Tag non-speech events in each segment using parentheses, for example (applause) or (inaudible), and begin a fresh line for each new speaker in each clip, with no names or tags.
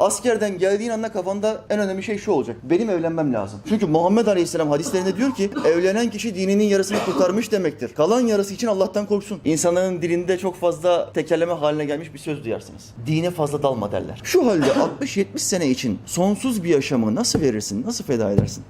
Askerden geldiğin anda kafanda en önemli şey şu olacak. Benim evlenmem lazım. Çünkü Muhammed Aleyhisselam hadislerinde diyor ki (laughs) evlenen kişi dininin yarısını kurtarmış demektir. Kalan yarısı için Allah'tan korksun. İnsanların dilinde çok fazla tekerleme haline gelmiş bir söz duyarsınız. Dine fazla dalma derler. Şu halde (laughs) 60-70 sene için sonsuz bir yaşamı nasıl verirsin, nasıl feda edersin?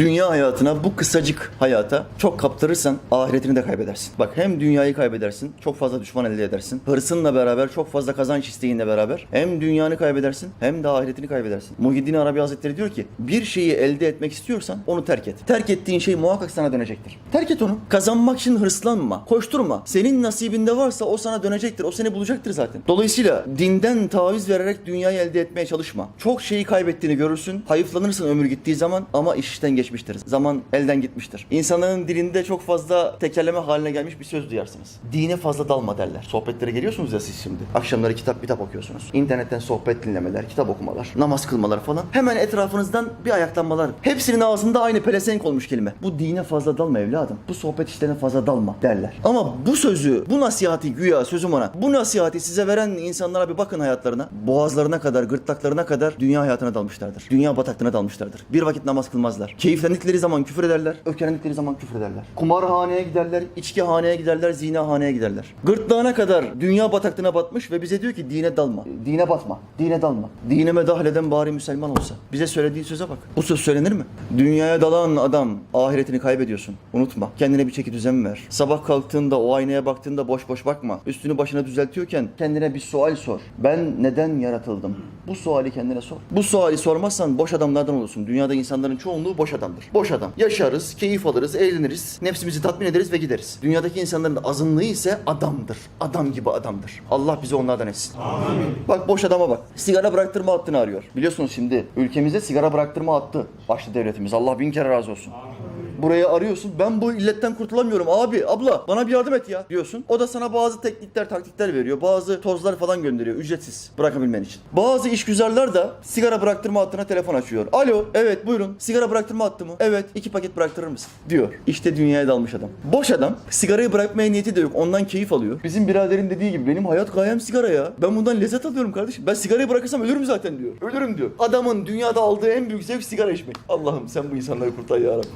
Dünya hayatına, bu kısacık hayata çok kaptırırsan ahiretini de kaybedersin. Bak hem dünyayı kaybedersin, çok fazla düşman elde edersin. Hırsınla beraber, çok fazla kazanç isteğinle beraber hem dünyanı kaybedersin hem de ahiretini kaybedersin. Muhyiddin Arabi Hazretleri diyor ki bir şeyi elde etmek istiyorsan onu terk et. Terk ettiğin şey muhakkak sana dönecektir. Terk et onu. Kazanmak için hırslanma, koşturma. Senin nasibinde varsa o sana dönecektir. O seni bulacaktır zaten. Dolayısıyla dinden taviz vererek dünyayı elde etmeye çalışma. Çok şeyi kaybettiğini görürsün. Hayıflanırsın ömür gittiği zaman ama iş işten geçmiştir. Zaman elden gitmiştir. İnsanların dilinde çok fazla tekerleme haline gelmiş bir söz duyarsınız. Dine fazla dalma derler. Sohbetlere geliyorsunuz ya siz şimdi. Akşamları kitap kitap okuyorsunuz. İnternetten sohbet dinlemeler, kitap okumalar, namaz kılmalar falan. Hemen etrafınızdan bir ayaklanmalar. Hepsinin ağzında aynı pelesenk olmuş kelime. Bu dine fazla dalma evladım. Bu sohbet işlerine fazla dalma derler. Ama bu sözü, bu nasihati güya sözüm ona. Bu nasihati size veren insanlara bir bakın hayatlarına. Boğazlarına kadar, gırtlaklarına kadar dünya hayatına dalmışlardır. Dünya bataklığına dalmışlardır. Bir vakit namaz kılmazlar. Keyiflendikleri zaman küfür ederler. Öfkelendikleri zaman küfür ederler. Kumarhaneye giderler, içkihaneye giderler, zinahaneye giderler. Gırtlağına kadar dünya bataklığına batmış ve bize diyor ki dine dalma. Dine batma. Dine dalma. Dinime dahleden bari Müslüman olsa. Bize söylediği söze bak. Bu söz söylenir mi? Dünyaya dalan adam ahiretini kaybediyorsun. Unutma. Kendine bir çeki düzen ver. Sabah kalktığında o aynaya baktığında boş boş bakma. Üstünü başına düzeltiyorken kendine bir sual sor. Ben neden yaratıldım? Bu suali kendine sor. Bu suali sormazsan boş adamlardan olursun. Dünyada insanların çoğunluğu boş adamdır. Boş adam. Yaşarız, keyif alırız, eğleniriz, nefsimizi tatmin ederiz ve gideriz. Dünyadaki insanların azınlığı ise adamdır. Adam gibi adamdır. Allah bizi onlardan etsin. Bak boş adama bak. Sigara bıraktırma hattını arıyor. Biliyorsunuz şimdi ülkemizde sigara bıraktırma hattı başta devletimiz. Allah bin kere razı olsun. Buraya arıyorsun. Ben bu illetten kurtulamıyorum abi, abla bana bir yardım et ya diyorsun. O da sana bazı teknikler, taktikler veriyor. Bazı tozlar falan gönderiyor ücretsiz bırakabilmen için. Bazı işgüzarlar da sigara bıraktırma hattına telefon açıyor. Alo, evet buyurun. Sigara bıraktırma hattı mı? Evet, iki paket bıraktırır mısın? Diyor. İşte dünyaya dalmış adam. Boş adam. Sigarayı bırakmaya niyeti de yok. Ondan keyif alıyor. Bizim biraderin dediği gibi benim hayat gayem sigara ya. Ben bundan lezzet alıyorum kardeşim. Ben sigarayı bırakırsam ölürüm zaten diyor. Ölürüm diyor. Adamın dünyada aldığı en büyük zevk sigara içmek. Allah'ım sen bu insanları kurtar ya Rabbi.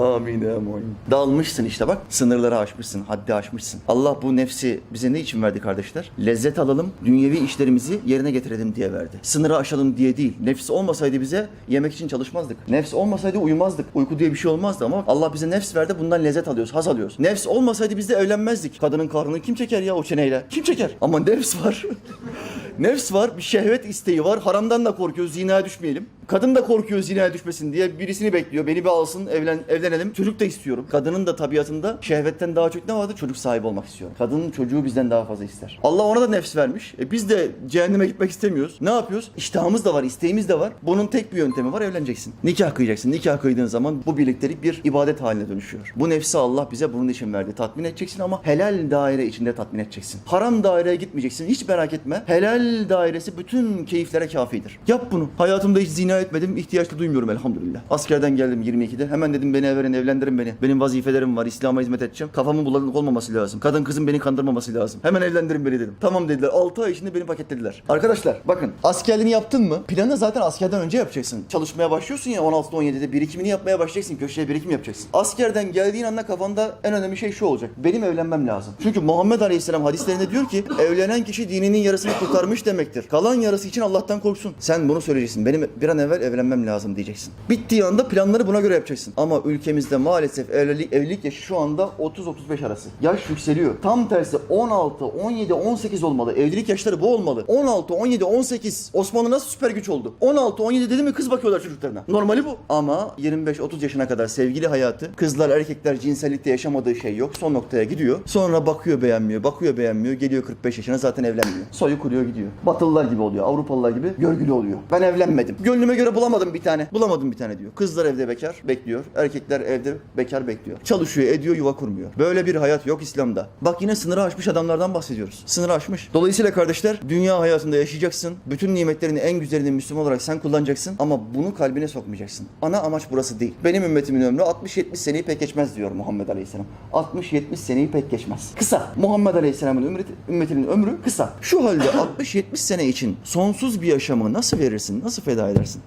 Amin amin. Dalmışsın işte bak. Sınırları aşmışsın, haddi aşmışsın. Allah bu nefsi bize ne için verdi kardeşler? Lezzet alalım, dünyevi işlerimizi yerine getirelim diye verdi. Sınırı aşalım diye değil. Nefs olmasaydı bize yemek için çalışmazdık. Nefs olmasaydı uyumazdık. Uyku diye bir şey olmazdı ama Allah bize nefs verdi bundan lezzet alıyoruz, haz alıyoruz. Nefs olmasaydı biz de evlenmezdik. Kadının karnını kim çeker ya o çeneyle? Kim çeker? Ama nefs var. (laughs) Nefs var, bir şehvet isteği var. Haramdan da korkuyoruz, zinaya düşmeyelim. Kadın da korkuyor zinaya düşmesin diye birisini bekliyor. Beni bir alsın, evlen, evlenelim. Çocuk da istiyorum. Kadının da tabiatında şehvetten daha çok ne vardı? Çocuk sahibi olmak istiyor. Kadının çocuğu bizden daha fazla ister. Allah ona da nefs vermiş. E biz de cehenneme gitmek istemiyoruz. Ne yapıyoruz? İştahımız da var, isteğimiz de var. Bunun tek bir yöntemi var, evleneceksin. Nikah kıyacaksın. Nikah kıydığın zaman bu birliktelik bir ibadet haline dönüşüyor. Bu nefsi Allah bize bunun için verdi. Tatmin edeceksin ama helal daire içinde tatmin edeceksin. Haram daireye gitmeyeceksin. Hiç merak etme. Helal dairesi bütün keyiflere kafidir. Yap bunu. Hayatımda hiç zina etmedim. ihtiyaç da duymuyorum elhamdülillah. Askerden geldim 22'de. Hemen dedim beni evlerin, evlendirin beni. Benim vazifelerim var. İslam'a hizmet edeceğim. Kafamın bulanık olmaması lazım. Kadın kızın beni kandırmaması lazım. Hemen evlendirin beni dedim. Tamam dediler. 6 ay içinde beni paketlediler. Arkadaşlar bakın askerliğini yaptın mı? Planı zaten askerden önce yapacaksın. Çalışmaya başlıyorsun ya 16'da 17'de birikimini yapmaya başlayacaksın. Köşeye birikim yapacaksın. Askerden geldiğin anda kafanda en önemli şey şu olacak. Benim evlenmem lazım. Çünkü Muhammed Aleyhisselam hadislerinde diyor ki evlenen kişi dininin yarısını kurtarmış demektir. Kalan yarısı için Allah'tan korksun. Sen bunu söyleyeceksin. Benim bir an evvel evlenmem lazım diyeceksin. Bittiği anda planları buna göre yapacaksın. Ama ülkemizde maalesef evlilik, evlilik yaşı şu anda 30-35 arası. Yaş yükseliyor. Tam tersi 16, 17, 18 olmalı. Evlilik yaşları bu olmalı. 16, 17, 18. Osmanlı nasıl süper güç oldu? 16, 17 dedi mi kız bakıyorlar çocuklarına. Normali bu. Ama 25-30 yaşına kadar sevgili hayatı kızlar erkekler cinsellikte yaşamadığı şey yok. Son noktaya gidiyor. Sonra bakıyor beğenmiyor, bakıyor beğenmiyor. Geliyor 45 yaşına zaten evlenmiyor. Soyu kuruyor gidiyor. Batılılar gibi oluyor. Avrupalılar gibi görgülü oluyor. Ben evlenmedim. Gönlüme göre bulamadım bir tane. Bulamadım bir tane diyor. Kızlar evde bekar bekliyor. Erkekler evde bekar bekliyor. Çalışıyor, ediyor, yuva kurmuyor. Böyle bir hayat yok İslam'da. Bak yine sınırı aşmış adamlardan bahsediyoruz. Sınırı aşmış. Dolayısıyla kardeşler dünya hayatında yaşayacaksın. Bütün nimetlerini en güzelini Müslüman olarak sen kullanacaksın ama bunu kalbine sokmayacaksın. Ana amaç burası değil. Benim ümmetimin ömrü 60-70 seneyi pek geçmez diyor Muhammed Aleyhisselam. 60-70 seneyi pek geçmez. Kısa. Muhammed Aleyhisselam'ın ümmeti, ümmetinin ömrü kısa. Şu halde (laughs) 60-70 sene için sonsuz bir yaşamı nasıl verirsin? Nasıl feda edersin?